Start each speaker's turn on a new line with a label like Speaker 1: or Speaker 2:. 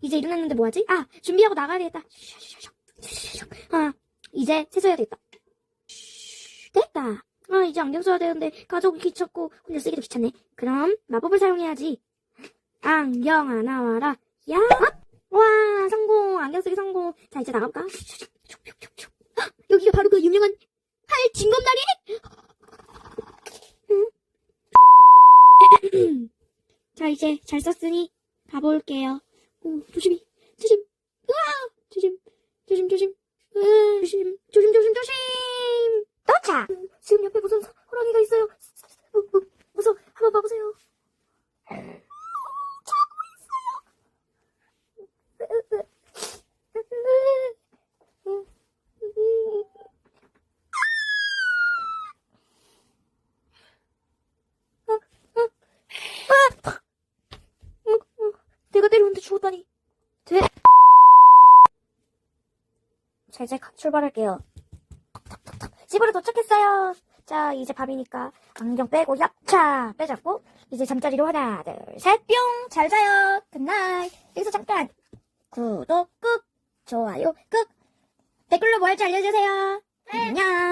Speaker 1: 이제 일어났는데 뭐하지? 아, 준비하고 나가야 되겠다. 아, 이제 세수해야 되겠다. 됐다. 아, 이제 안경 써야 되는데 가져오기 귀찮고 혼자 쓰기도 귀찮네. 그럼 마법을 사용해야지. 안경아 나와라. 야! 와, 성공. 안경 쓰기 성공. 자, 이제 나가볼까? 헉, 여기가 바로 그 유명한 팔 징검다리? 응? 자, 이제 잘 썼으니 가볼게요. 오, 조심히, 조심. 으아! 조심, 조심, 조심. 으, 조심, 조심, 조심, 조심. 도착! 지금 옆에 무슨 호랑이가 있어요. 무, 무, 무서워. 한번 봐보세요. 자고 있어요. 때렸는데 죽었다니. 돼. 자, 이제 가- 출발할게요. 집으로 도착했어요. 자, 이제 밤이니까 안경 빼고 얍차 빼잡고 이제 잠자리로 하나, 둘, 셋, 뿅! 잘 자요. 굿나잇. 여기서 잠깐 구독 꾹, 좋아요 꾹, 댓글로 뭐 할지 알려주세요. 안녕.